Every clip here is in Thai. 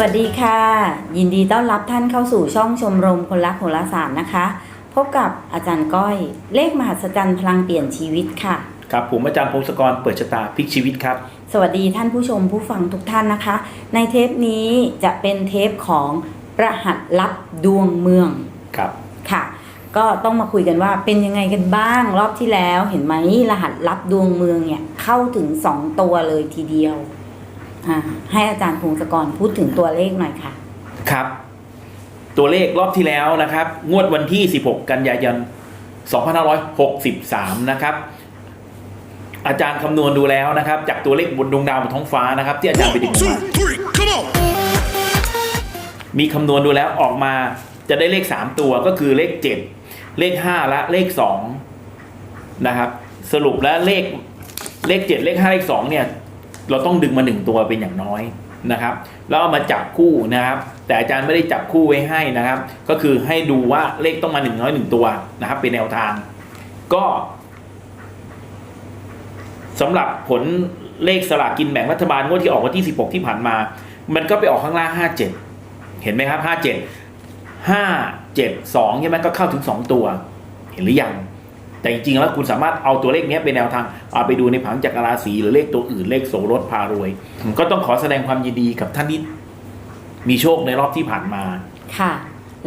วัสดีค่ะ ยินดีต้อนรับท่านเข้าสู่ช่องชมรมคนรักโหราศาสตร์นะคะ พบกับอาจารย์ก้อย เลขมหัศจรรย์พลังเปลี่ยนชีวิตค่ะ ครับผมอาจารย์พงศกรเปิดชะตาพลิกชีวิตครับ สวัสดีท่านผู้ชมผู้ฟังทุกท่านนะคะ ในเทปนี้จะเป็นเทปของรหัสลับดวงเมืองครับค่ะ ก็ต้องมาคุยกันว่าเป็นยังไงกันบ้างรอบที่แล้วเห็นไหมรหัสลับดวงเมืองเนี่ยเข้าถึง 2 ตัวเลยทีเดียว อ่าให้อาจารย์พงศกรพูดถึงตัวเลขหน่อยค่ะ ครับ ตัวเลขรอบที่แล้วนะครับ งวดวันที่ 16 กันยายน 2563 นะครับ อาจารย์คำนวณดูแล้วนะครับ จากตัวเลขบนดวงดาวบนท้องฟ้านะครับ ที่อาจารย์ไปดึง One, มา two, three, come on! มีคำนวณดูแล้วออกมาจะได้เลข 3 ตัวก็คือเลข 7 เลข 5 และเลข 2 นะครับ สรุปแล้วเลขเลข 7 เลข 5 เลข 2 เนี่ย เราต้องดึงมา1ตัวเป็นอย่างน้อยนะครับ แล้วเอามาจับคู่นะครับ แต่อาจารย์ไม่ได้จับคู่ไว้ให้นะครับ ก็คือให้ดูว่าเลขต้องมาหนึ่งน้อยหนึ่งตัวนะครับ เป็นแนวทาง ก็สำหรับผลเลขสลากกินแบ่งรัฐบาลงวดที่ออกวันที่ 16 ที่ผ่านมา มันก็ไปออกข้างล่าง 57 เห็นไหมครับ 57 5 7 2 ใช่ไหมก็เข้าถึง 2 ตัว เห็นหรือยัง แต่จริงๆแล้วคุณสามารถเอาตัวเลขเนี้ยเป็นแนวทางเอาไปดูในผังจักรราศีหรือเลขตัวอื่นเลขโสรถพารวย ก็ต้องขอแสดงความยินดีกับท่านที่มีโชคในรอบที่ผ่านมาค่ะ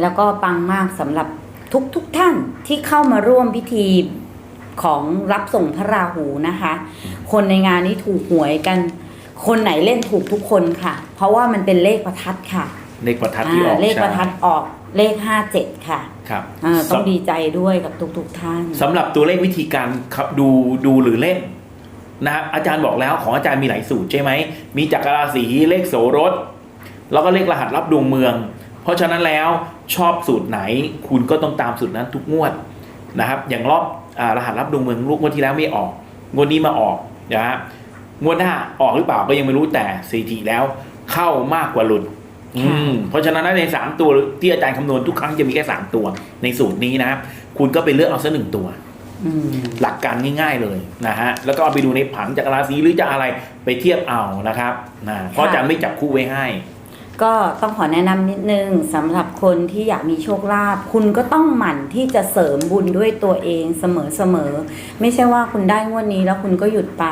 แล้วก็ปังมากสำหรับทุกทุกท่านที่เข้ามาร่วมพิธีของรับส่งพระราหูนะคะ คนในงานนี้ถูกหวยกัน คนไหนเล่นถูกทุกคนค่ะ เพราะว่ามันเป็นเลขประทัดค่ะ เลขประทัดที่ออกอ่าเลขประทัดใช่ออกเลขห้าเจ็ดค่ะ ครับอ่าต้องสำดีใจด้วยกับทุกทุกๆท่านสำหรับตัวเลขวิธีการครับดูดูหรือเล่นนะครับอาจารย์บอกแล้วของอาจารย์มีหลายสูตรใช่ไหมมีจักรราศีเลขโสรถแล้วก็เลขรหัสรับดวงเมือง เพราะฉะนั้นแล้วชอบสูตรไหน คุณก็ต้องตามสูตรนั้นทุกงวดนะครับ อย่างรอบอารหัสรับดวงเมืองลูกงวดที่แล้วไม่ออกงวดนี้มาออกนะฮะงวดหน้าออกหรือเปล่าก็ยังไม่รู้แต่สถิติแล้ว เข้ามากกว่าหลุด อืมเพราะฉะนั้นในสามตัวที่อาจารย์คำนวณทุกครั้งจะมีแค่สามตัว ในสูตรนี้นะครับ คุณก็ไปเลือกเอาสักหนึ่งตัวอืมหลักการง่ายๆเลยนะฮะแล้วก็เอาไปดูในผังจากราศีหรือจะอะไรไปเทียบเอานะครับนะเพราะอาจารย์ไม่จับคู่ไว้ให้ ก็ต้องขอแนะนำนิดนึงสำหรับคนที่อยากมีโชคลาภคุณก็ต้องหมั่นที่จะเสริมบุญด้วยตัวเองเสมอๆไม่ใช่ว่าคุณได้งวดนี้แล้วคุณก็หยุดไป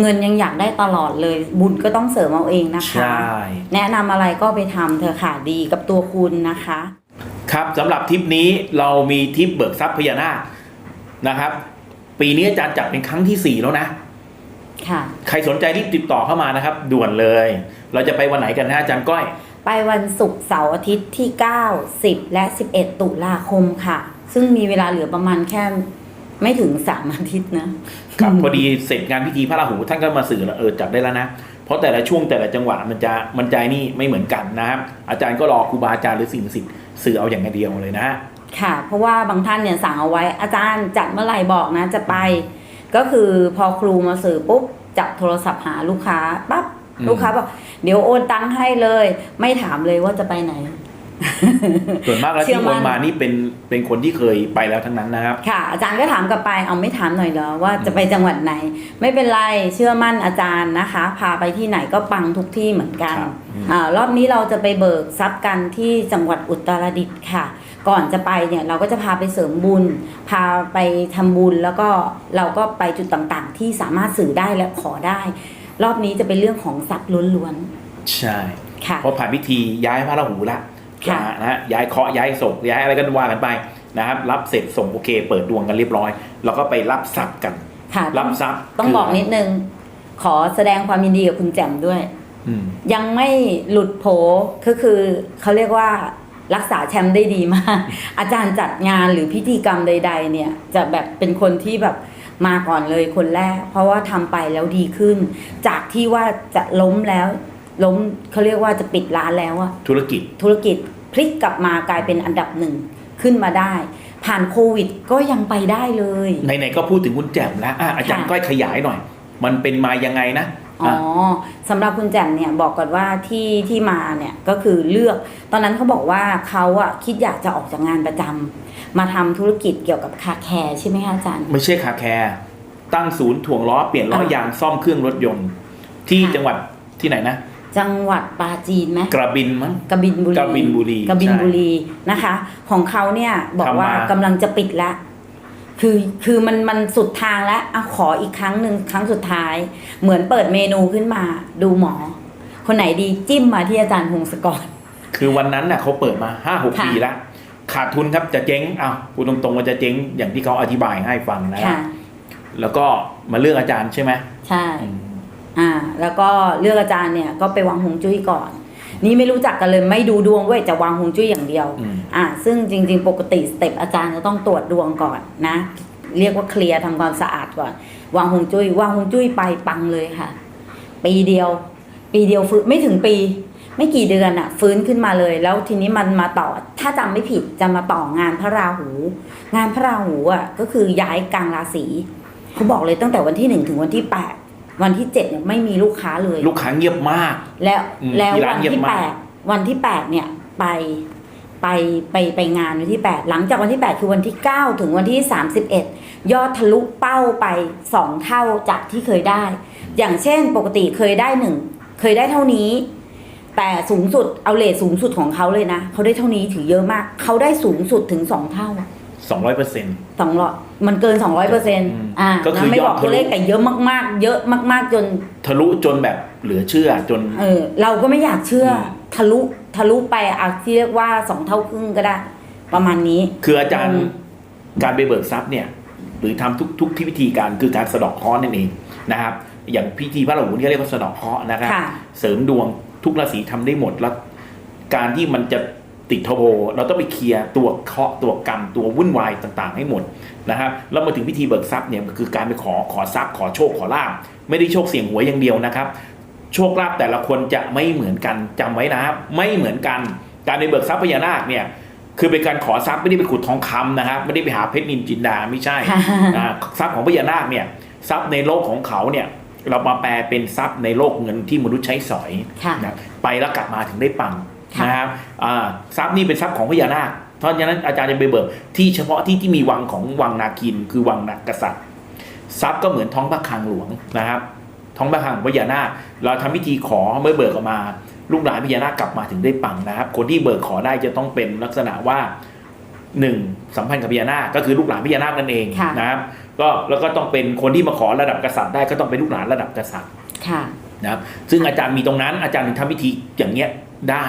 เงินยังอยากได้ตลอดเลย บุญก็ต้องเสริมเอาเองนะคะ ใช่ แนะนำอะไรก็ไปทำเถอะค่ะดีกับตัวคุณนะคะ ครับสำหรับทริปนี้เรามีทริปเบิกทรัพย์พญานาคนะครับ ปีนี้อาจารย์จัดเป็นครั้งที่สี่แล้วนะ ค่ะ ใครสนใจรีบติดต่อเข้ามานะครับ ด่วนเลย เราจะไปวันไหนกันนะอาจารย์ก้อย ไปวันศุกร์เสาร์อาทิตย์ที่ 9 10 และ 11 ตุลาคมค่ะ ซึ่งมีเวลาเหลือประมาณแค่ไม่ถึง3อาทิตย์นะครับพอดีเสร็จงานพิธีพระราหูท่านก็มาสื่อแล้วเออจัดได้แล้วนะ เพราะแต่ละช่วงแต่ละจังหวะมันจะมันใจนี่ไม่เหมือนกันนะครับอาจารย์ก็รอครูบาอาจารย์หรือสิ่งศักดิ์สิทธิ์สื่อเอาอย่างเดียวเลยนะฮะค่ะ เพราะว่าบางท่านเนี่ยสั่งเอาไว้อาจารย์จัดเมื่อไหร่บอกนะจะไป ก็คือพอครูมาสื่อปุ๊บ จับโทรศัพท์หาลูกค้าปั๊บอืมลูกค้าบอกเดี๋ยวโอนตังค์ให้เลย ไม่ถามเลยว่าจะไปไหน ส่วนมากแล้วเชื่ที่อโอมั่นนมานี่เป็นเป็นคนที่เคยไปแล้วทั้งนั้นนะครับ ค่ะ อาจารย์ก็ถามกลับไปเอาไม่ถามหน่อยเหรอว่าจะไปจังหวัดไหน ไม่เป็นไรเชื่อมั่นอาจารย์นะคะ พาไปที่ไหนก็ปังทุกที่เหมือนกันครับอืมอารอบนี้เราจะไปเบิกทรัพย์กันที่จังหวัดอุตรดิตถ์ค่ะ ก่อนจะไปเนี่ยเราก็จะพาไปเสริมบุญ พาไปทำบุญแล้วก็เราก็ไปจุดต่างๆ ที่สามารถสื่อได้และขอได้ รอบนี้จะเป็นเรื่องของทรัพย์ล้วนใช่ๆค่ะเพราะผ่านพิธีย้ายพระราหูละค่ะนะฮะย้ายเคราะห์ย้ายศพย้ายอะไรกันว่ากันไปนะครับ รับเสร็จส่งโอเค เปิดดวงกันเรียบร้อย แล้วก็ไปรับทรัพย์กันค่ะรับทรัพย์ต้องคืบอกนิดนึง ขอแสดงความยินดีกับคุณแจ่มด้วยอืมยังไม่หลุดโผก็คือเขาเรียกว่า รักษาแชมป์ได้ดีมาก อาจารย์จัดงานหรือพิธีกรรมใด ๆ เนี่ย จะแบบเป็นคนที่แบบมาก่อนเลยคนแรก เพราะว่าทำไปแล้วดีขึ้น จากที่ว่าจะล้มแล้ว ล้มเขาเรียกว่าจะปิดร้านแล้วอะธุรกิจธุรกิจพลิกกลับมากลายเป็นอันดับหนึ่งขึ้นมาได้ ผ่านโควิดก็ยังไปได้เลยไหนๆก็พูดถึงคุณแจ่มแล้วอะอาจารย์ค่ะก้อยขยายหน่อย มันเป็นมายังไงนะ อ๋อสำหรับคุณแจ่มเนี่ยบอกก่อนว่าที่ที่มาเนี่ยก็คือเลือก ตอนนั้นเขาบอกว่าเขาอะคิดอยากจะออกจากงานประจำมาทำธุรกิจเกี่ยวกับคาแคร์ใช่ไหมคะอาจารย์ ไม่ใช่คาแคร์ตั้งศูนย์ถ่วงล้อเปลี่ยนล้อยางซ่อมเครื่องรถยนต์ ที่ค่ะ จังหวัดที่ไหนนะ จังหวัดปราจีนไหมกระบินมั้งกบินบุรีกบินบุรีกบินใช่บุรีนะคะ ของเขาเนี่ยบอกทำมาว่ากำลังจะปิดแล้ว คือคือมันมันสุดทางแล้วเอาขออีกครั้งหนึ่งครั้งสุดท้าย เหมือนเปิดเมนูขึ้นมาดูหมอ คนไหนดีจิ้มมาที่อาจารย์พงศกร คือวันนั้นน่ะเขาเปิดมาห้าหกค่ะปีแล้ว ขาดทุนครับจะเจ๊งอ้าวพูดตรงๆว่าจะเจ๊งอย่างที่เขาอธิบายให้ฟังนะค่ะแล้วก็มาเลือกอาจารย์ใช่ไหมใช่อืมอ่า แล้วก็เลือกอาจารย์เนี่ยก็ไปวางหงจุ้ยก่อน นี่ไม่รู้จักกันเลยไม่ดูดวงเว้ยจะวางหงจุ้ยอย่างเดียวอืมอ่า ซึ่งจริง ๆ ปกติสเต็ปอาจารย์จะต้องตรวจดวงก่อนนะ เรียกว่าเคลียร์ทำความสะอาดก่อน วางหงจุ้ยวางหงจุ้ยไปปังเลยค่ะ ปีเดียว ปีเดียวฟื้นไม่ถึงปี ไม่กี่เดือนอะฟื้นขึ้นมาเลย แล้วทีนี้มันมาต่อ ถ้าจำไม่ผิดจะมาต่องานพระราหู งานพระราหูอะก็คือย้ายกลางราศีเขาบอกเลยตั้งแต่วันที่หนึ่งถึงวันที่แปด วันที่เจ็ดเนี่ยไม่มีลูกค้าเลย ลูกค้าเงียบมาก แล้วอืมแล้วที่ร้าวันนเงียบที่มากแปดวันที่แปดเนี่ยไปไปไปไปงานวันที่แปดหลังจากวันที่แปดคือวันที่เก้าถึงวันที่สามสิบเอ็ดยอดทะลุเป้าไปสองเท่าจากที่เคยได้ อย่างเช่นปกติเคยได้หนึ่งเคยได้เท่านี้ แต่สูงสุดเอาเลทสูงสุดของเขาเลยนะเขาได้เท่านี้ถือเยอะมากเขาได้สูงสุดถึงสองเท่า สองร้อยเปอร์เซ็นต์ สองร้อยมันเกินสองร้อยเปอร์เซ็นต์อ่าก็คือนะไม่บอกยอดทะลุ ตัวเลขแต่เยอะมากๆ เยอะมาก ๆ จน ทะลุจนแบบเหลือเชื่อจน เออเราก็ไม่อยากเชื่ออม ทะลุทะลุไปอะที่เรียกว่าสองเท่าครึ่งก็ได้ ประมาณนี้ คืออาจารย์อืม การไปเบิกทรัพย์เนี่ย หรือทำทุกทุกที่วิธีการคือการสะเดอกเคราะห์นั่นเองนะครับ อย่างพิธีพระราหูที่เรียกว่าสะเดอกเคราะห์นะครับ ค่ะ เสริมดวงทุกราศีทำได้หมดแล้ว การที่มันจะ ติดทโบเราต้องไปเคลียร์ตัวเคราะห์ตัวกรรมตัววุ่นวายต่างๆ ให้หมดนะครับแล้วมาถึงพิธีเบิกทรัพย์เนี่ยมันคือการไปขอขอทรัพย์ขอโชคขอลาบไม่ได้โชคเสี่ยงหวยอย่างเดียวนะครับ โชคลาภแต่ละคนจะไม่เหมือนกันจำไว้นะครับ ไม่เหมือนกันการไปเบิกทรัพย์พญานาคเนี่ยคือเป็นการขอทรัพย์ไม่ได้ไปขุดทองคำนะครับไม่ได้ไปหาเพชรนินจินดาไม่ใช่ค่ะอ่าทรัพย์ของพญานาคเนี่ยทรัพย์ในโลกของเขาเนี่ยเรามาแปลเป็นทรัพย์ในโลกเงินที่มนุษย์ใช้สอยค่ะนะไปแล้วกลับมาถึงได้ปังค่ะ นะครับอ่าทรัพย์นี่เป็นทรัพย์ของพญานาคเพราะฉะนั้นอาจารย์จะไปเบิกที่เฉพาะที่ที่มีวังของวังนาคิน คือวังนักกษัตริย์ ทรัพย์ก็เหมือนท้องพระคลังหลวงนะครับ ท้องพระคลังของพญานาค เราทำพิธีขอเมื่อเบิกออกมา ลูกหลานพญานาคกลับมาถึงได้ปังนะครับ คนที่เบิกขอได้จะต้องเป็นลักษณะว่าหนึ่งสัมพันธ์กับพญานาคก็คือลูกหลานพญานาคนั่นเองค่ะนะครับก็แล้วก็ต้องเป็นคนที่มาขอระดับกษัตริย์ได้ก็ต้องเป็นลูกหลานระดับกษัตริย์ค่ะนะครับซึ่งอาจารย์มีตรงนั้นอาจารย์ถึงทำพิธีอย่างเงี้ยได้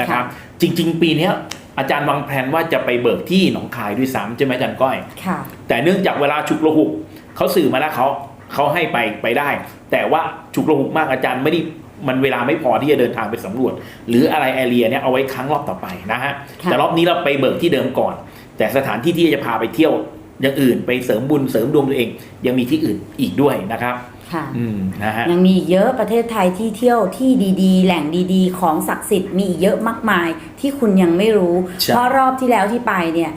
นะครับ จริง ๆ ปีเนี้ยอาจารย์วางแผนว่าจะไปเบิกที่หนองคายด้วยซ้ำใช่ไหมอาจารย์ก้อยค่ะแต่เนื่องจากเวลาฉุกระหุกเขาสื่อมาแล้วเขาเขาให้ไปไปได้ แต่ว่าฉุกระหุกมากอาจารย์ไม่ได้มันเวลาไม่พอที่จะเดินทางไปสำรวจ หรืออะไรแอเรียเนี้ยเอาไว้ครั้งรอบต่อไปนะฮะค่ะแต่รอบนี้เราไปเบิกที่เดิมก่อน แต่สถานที่ที่จะพาไปเที่ยวอย่างอื่นไปเสริมบุญเสริมดวงตัวเอง ยังมีที่อื่นอีกด้วยนะครับ ค่ะอืมนะฮะ ยังมีอีกเยอะประเทศไทยที่เที่ยวที่ดีๆ แหล่งดีๆ ของศักดิ์สิทธิ์มีอีกเยอะมากมายที่คุณยังไม่รู้ ใช่ เพราะรอบที่แล้วที่ไปเนี่ย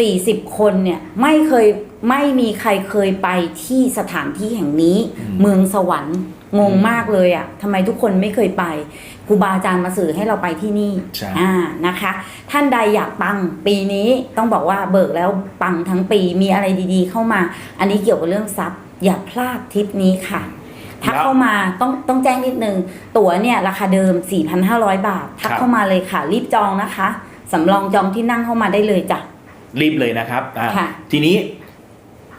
40 คนเนี่ยไม่เคยไม่มีใครเคยไปที่สถานที่แห่งนี้ เมืองสวรรค์งงมากเลยอะ่ะทำไมทุกคนไม่เคยไปครูบาอาจารย์มาสื่อให้เราไปที่นี่ใช่ อ่านะคะ ท่านใดอยากปังปีนี้ต้องบอกว่าเบิกแล้วปังทั้งปีมีอะไรดีๆ เข้ามา อันนี้เกี่ยวกับเรื่องทรัพย์ อย่าพลาดทริปนี้ค่ะทักแล้วเข้ามาต้องต้องแจ้งนิดนึง ตั๋วเนี่ยราคาเดิม 4,500 บาท ทักครับเข้ามาเลยค่ะ รีบจองนะคะ สำรองจองที่นั่งเข้ามาได้เลยจ้ะ รีบเลยนะครับอ่าค่ะทีนี้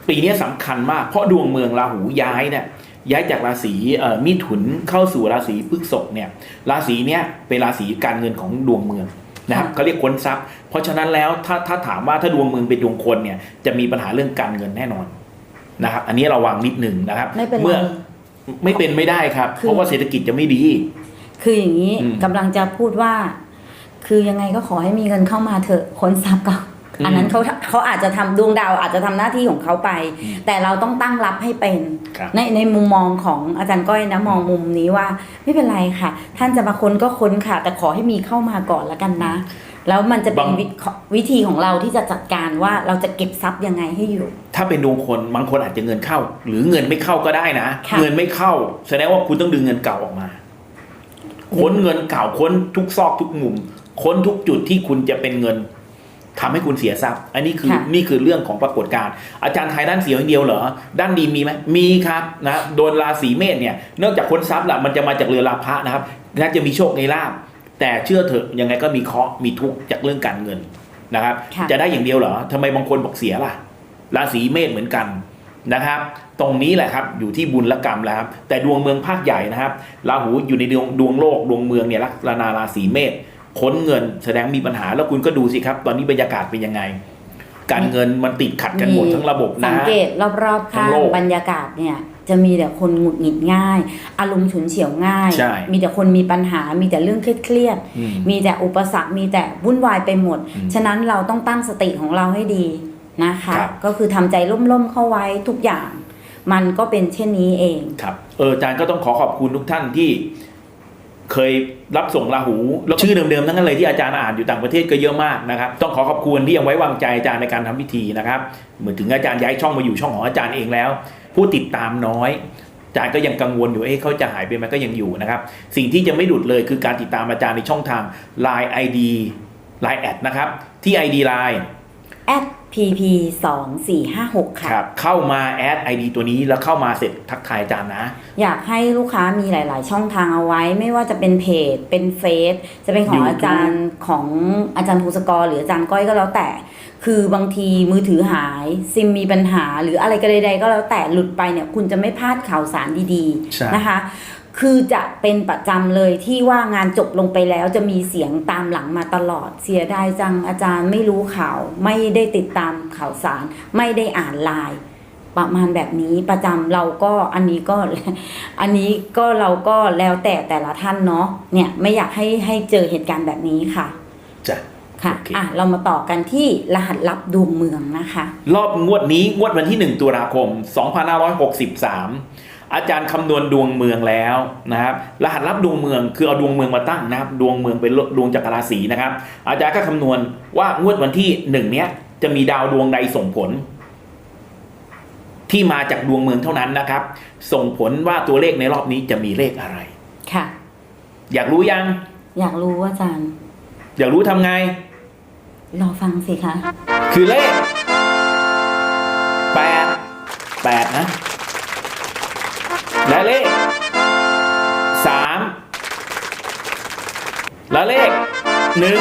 ปีนี้สำคัญมาก เพราะดวงเมืองราหูย้ายเนี่ยย้ายจากราศีเอ่อมิถุนเข้าสู่ราศีพฤษภเนี่ย ราศีเนี้ยเป็นราศีการเงินของดวงเมืองนะครับค่ะเขาเรียกค้นทรัพย์ เพราะฉะนั้นแล้วถ้าถ้าถามว่าถ้าดวงเมืองเป็นดวงคนเนี่ยจะมีปัญหาเรื่องการเงินแน่นอน นะครับอันนี้ระวังนิดหนึ่งนะครับไม่เป็นไร เมื่อไม่เป็นไม่ได้ครับ คือ เพราะว่าเศรษฐกิจจะไม่ดี คืออย่างนี้อืมกำลังจะพูดว่า คือยังไงก็ขอให้มีเงินเข้ามาเถอะคนทรัพย์ก็อืมอันนั้นเขาเขาอาจจะทำดวงดาวอาจจะทำหน้าที่ของเขาไป อืมแต่เราต้องตั้งรับให้เป็นครับ ในในมุมมองของอาจารย์ก้อยนะมองมุมนี้ว่า ไม่เป็นไรค่ะ ท่านจะมาค้นก็ค้นค่ะ แต่ขอให้มีเข้ามาก่อนละกันนะ แล้วมันจะเป็นบางวิวิธีของเราที่จะจัดการว่าเราจะเก็บทรัพย์ยังไงให้อยู่ ถ้าเป็นดวงคนบางคนอาจจะเงินเข้า หรือเงินไม่เข้าก็ได้นะค่ะเงินไม่เข้า แสดงว่าคุณต้องดึงเงินเก่าออกมา ค้นเงินเก่าค้นทุกซอกทุกมุม ค้นทุกจุดที่คุณจะเป็นเงินทำให้คุณเสียทรัพย์ อันนี้คือค่ะนี่คือเรื่องของปรากฏการณ์อาจารย์ไทยด้านเสียอย่างเดียวเหรอ ด้านดีมีไหมมีครับนะโดนราศีเมษเนี่ยเนื่องจากคนทรัพย์ละมันจะมาจากเรือราพะนะครับน่าจะมีโชคในลาบ แต่เชื่อเถอะยังไงก็มีเคราะห์มีทุกข์จากเรื่องการเงินนะครับ ค่ะจะได้อย่างเดียวเหรอทำไมบางคนบอกเสียล่ะ ราศีเมษเหมือนกันนะครับ ตรงนี้แหละครับอยู่ที่บุญและกรรมแล้วครับแต่ดวงเมืองภาคใหญ่นะครับราหูอยู่ในดวงดวงโลกดวงเมืองเนี่ยลัคนาราศีเมษค้นเงินแสดงมีปัญหาแล้วคุณก็ดูสิครับ ตอนนี้บรรยากาศเป็นยังไง การเงินมันติดขัดกันหมดทั้งระบบสันะงฮะเกตรอบๆทั้ข้างงโลกบรรยากาศเนี่ยจะมีแต่คนหงุดหงิดง่าย อารมณ์ฉุนเฉียวง่ายใช่มีแต่คนมีปัญหา มีแต่เรื่องเครียดๆอืมมีแต่อุปสรรค มีแต่วุ่นวายไปหมดอืมฉะนั้นเราต้องตั้งสติของเราให้ดีนะคะครับก็คือทำใจร่มๆเข้าไว้ทุกอย่าง มันก็เป็นเช่นนี้เอง ครับ เอออาจารย์ก็ต้องขอขอบคุณทุกท่านที่ เคยรับส่งราหูแล้วชื่อเดิมๆทั้งนั้นเลยที่อาจารย์อ่านอยู่ต่างประเทศก็เยอะมากนะครับ ต้องขอขอบคุณที่ยังไว้วางใจอาจารย์ในการทำพิธีนะครับ เหมือนถึงอาจารย์ย้ายช่องมาอยู่ช่องของอาจารย์เองแล้ว ผู้ติดตามน้อยอาจารย์ก็ยังกังวลอยู่เอ๊ะเขาจะหายไปไหมก็ยังอยู่นะครับ สิ่งที่จะไม่หลุดเลยคือการติดตามอาจารย์ในช่องทาง Line ID Line แอดนะครับที่ ID Line at pp 2 4 5 6 ค่ะ ครับเข้ามาแอด ID ตัวนี้แล้วเข้ามาเสร็จทักทายอาจารย์นะ อยากให้ลูกค้ามีหลาย ๆ ช่องทางเอาไว้ ไม่ว่าจะเป็นเพจ เป็นเฟซจะเป็นของ YouTube อาจารย์ของอาจารย์ภูสกรหรืออาจารย์ก้อยก็แล้วแต่ คือบางทีมือถือหายซิมมีปัญหาหรืออะไรก็ใดๆก็แล้วแต่หลุดไปเนี่ยคุณจะไม่พลาดข่าวสารดีใช่ ๆนะคะ คือจะเป็นประจำเลยที่ว่างานจบลงไปแล้วจะมีเสียงตามหลังมาตลอดเสียดายจังอาจารย์ไม่รู้ข่าว ไม่ได้ติดตามข่าวสาร ไม่ได้อ่านไลน์ประมาณแบบนี้ประจำเราก็อันนี้ก็อันนี้ก็เราก็แล้วแต่แต่ละท่านเนาะเนี่ยไม่อยากให้ให้เจอเหตุการณ์แบบนี้ค่ะจ้ะค่ะโอเคอะ เรามาต่อกันที่รหัสลับดวงเมืองนะคะ รอบงวดนี้งวดวันที่ 1 ตุลาคม 2563 อาจารย์คำนวณดวงเมืองแล้วนะครับ รหัสลับดวงเมืองคือเอาดวงเมืองมาตั้งนะครับ ดวงเมืองเป็นดวงจักรราศีนะครับ อาจารย์ก็คำนวณว่างวดวันที่หนึ่งเนี้ยจะมีดาวดวงใดส่งผล ที่มาจากดวงเมืองเท่านั้นนะครับ ส่งผลว่าตัวเลขในรอบนี้จะมีเลขอะไร ค่ะ อยากรู้ยัง อยากรู้ว่าอาจารย์ อยากรู้ทำไง รอฟังสิคะ คือเลขแปดแปดนะและ และเลขหนึ่ง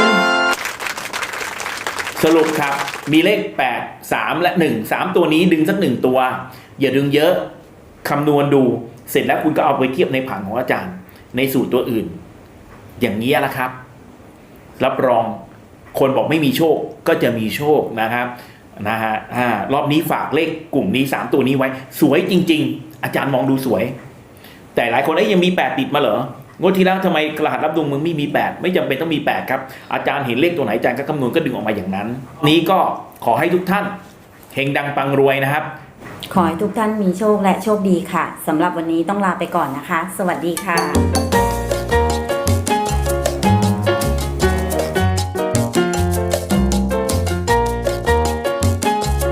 สรุปครับ มีเลขแปดสามและหนึ่งสามตัวนี้ดึงสักหนึ่งตัว อย่าดึงเยอะคำนวณดู เสร็จแล้วคุณก็เอาไปเทียบในผังของอาจารย์ ในสูตรตัวอื่น อย่างนี้แหละครับ รับรองคนบอกไม่มีโชคก็จะมีโชคนะครับนะฮะรอบนี้ฝากเลขกลุ่มนี้ 3 ตัวนี้ไว้ สวยจริง ๆ อาจารย์มองดูสวย แต่หลายคนเอ้ยยังมี 8 ติดมาเหรอ งวดที่แล้วทำไมรหัสรับดวงมึงไม่มี 8 ไม่จำเป็นต้องมี 8 ครับ อาจารย์เห็นเลขตัวไหนอาจารย์ก็คำนวณก็ดึงออกมาอย่างนั้น นี้ก็ขอให้ทุกท่านเฮงดังปังรวยนะครับ ขอให้ทุกท่านมีโชคและโชคดีค่ะสำหรับวันนี้ต้องลาไปก่อนนะคะ สวัสดีค่ะ